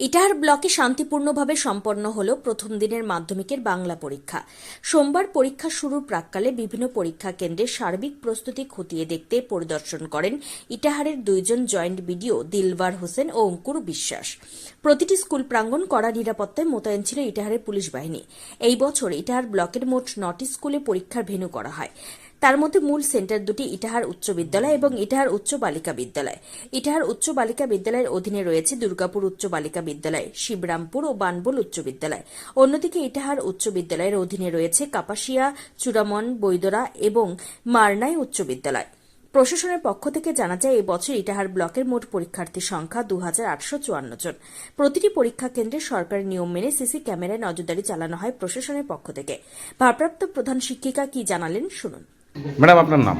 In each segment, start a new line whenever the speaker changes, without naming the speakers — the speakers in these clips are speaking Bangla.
ইটাহার ব্লকে শান্তিপূর্ণভাবে সম্পন্ন হল প্রথম দিনের মাধ্যমিকের বাংলা পরীক্ষা। সোমবার পরীক্ষা শুরুর প্রাককালে বিভিন্ন পরীক্ষা কেন্দ্রের সার্বিক প্রস্তুতি খতিয়ে দেখতে পরিদর্শন করেন ইটাহারের দুইজন জয়েন্ট বিডিও দিলবার হোসেন ও অঙ্কুর বিশ্বাস। প্রতিটি স্কুল প্রাঙ্গণ কড়া নিরাপত্তায় মোতায়েন ছিল ইটাহারের পুলিশ বাহিনী। এই বছর ইটাহার ব্লকের মোট নটি স্কুলে পরীক্ষার ভেন্যু করা হয়। তার মধ্যে মূল সেন্টার দুটি ইটাহার উচ্চ বিদ্যালয় এবং ইটাহার উচ্চ বালিকা বিদ্যালয়। ইটাহার উচ্চ বালিকা বিদ্যালয়ের অধীনে রয়েছে দুর্গাপুর উচ্চ বালিকা বিদ্যালয়, শিবরামপুর ও বানবুল উচ্চ বিদ্যালয়। অন্যদিকে ইটাহার উচ্চ বিদ্যালয়ের অধীনে রয়েছে কাপাসিয়া চূড়ামন বৈদরা এবং মারনাই উচ্চ বিদ্যালয়। প্রশাসনের পক্ষ থেকে জানা যায়, এবছর ইটাহার ব্লকের মোট পরীক্ষার্থীর সংখ্যা দু হাজার আটশো চুয়ান্ন জন। প্রতিটি পরীক্ষা কেন্দ্রে সরকারি নিয়ম মেনে সিসি ক্যামেরায় নজরদারি চালানো হয় প্রশাসনের পক্ষ থেকে। ভারপ্রাপ্ত প্রধান শিক্ষিকা কি জানালেন, শুনুন।
ম্যাডাম আপনার নাম?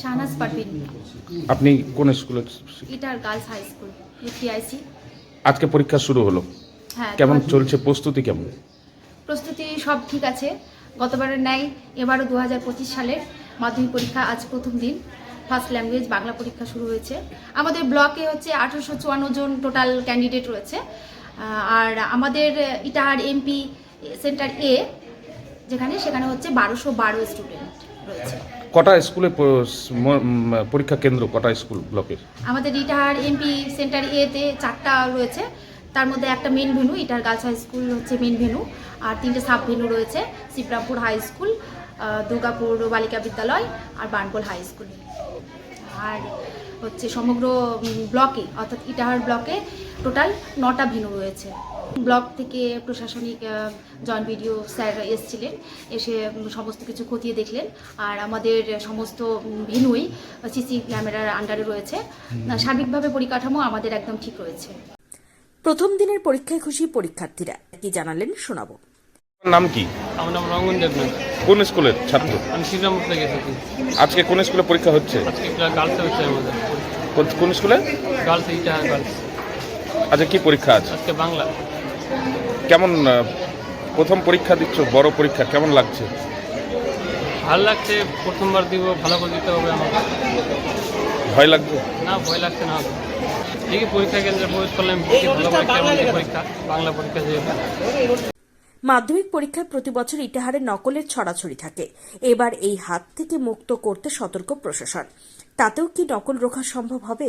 শাহনাজ পারভিন
আপনি কোন স্কুলে
ইটার গার্লস হাই স্কুল ইউপিআইসি।
আজকে পরীক্ষা শুরু হলো।
হ্যাঁ
কেমন চলছে? প্রস্তুতি কেমন?
প্রস্তুতি সব ঠিক আছে। গতবারের ন্যায় এবারও দু হাজার পঁচিশ সালের মাধ্যমিক পরীক্ষা আজ প্রথম দিন। ফার্স্ট ল্যাঙ্গুয়েজ বাংলা পরীক্ষা শুরু হয়েছে। আমাদের ব্লকে হচ্ছে আঠারোশো চুয়ান্ন জন টোটাল ক্যান্ডিডেট রয়েছে। আর আমাদের ইটাহার এমপি সেন্টার এ যেখানে সেখানে হচ্ছে বারোশো বারো স্টুডেন্ট
কটা স্কুলে পরীক্ষা কেন্দ্র কটা স্কুল ব্লকের?
আমাদের ইটাহার এমপি সেন্টার এতে চারটা রয়েছে। তার মধ্যে একটা main venue Itahar girls high school হচ্ছে মেন ভেনু আর তিনটে সাব ভেনু রয়েছে, শিবরামপুর হাই স্কুল দুর্গাপুর বালিকা বিদ্যালয়, আর বানপোল হাই স্কুল আর হচ্ছে সমগ্র ব্লকে অর্থাৎ ইটাহার ব্লকে টোটাল নটা ভেনু রয়েছে। ব্লক থেকে প্রশাসনিক জয়েন্ট বিডিও স্যার এসছিলেন এসে সমস্ত কিছু খতিয়ে দেখলেন। আর আমাদের সমস্ত ভেনুই সিসি ক্যামেরার আন্ডারে রয়েছে। সার্বিকভাবে পরিকাঠামো আমাদের একদম ঠিক রয়েছে।
প্রথম দিনের পরীক্ষায় খুশি পরীক্ষার্থীরা কি জানালেন শোনাবো।
নাম কি?
আমার নাম রঙ্গন দেবনাথ।
কোন স্কুলের ছাত্র?
আমি শ্রীরামপুর থেকে এসেছি।
আজকে কোন স্কুলে পরীক্ষা হচ্ছে?
আজকে গার্লসে হচ্ছে আমাদের
কোন- কোন স্কুলে?
গার্লস এইটা গার্লস
আজকে কি পরীক্ষা আছে
আজকে বাংলা।
কেমন প্রথম পরীক্ষা দিচ্ছ বড় পরীক্ষা কেমন লাগছে?
ভালো লাগছে প্রথমবার দিব ভালো করে দিতে হবে আমাকে।
ভয় লাগছে?
না ভয় লাগছে না। ঠিকই পরীক্ষা কেন্দ্রে প্রবেশ করলাম দেখি ভালো করে পরীক্ষা বাংলা পরীক্ষা যেহেতু
মাধ্যমিক পরীক্ষায় প্রতি বছর ইটাহারে নকলের ছড়াছড়ি থাকে। এবার এই হাত থেকে মুক্ত করতে সতর্ক প্রশাসন। তাতেও কি নকল রোখা সম্ভব হবে?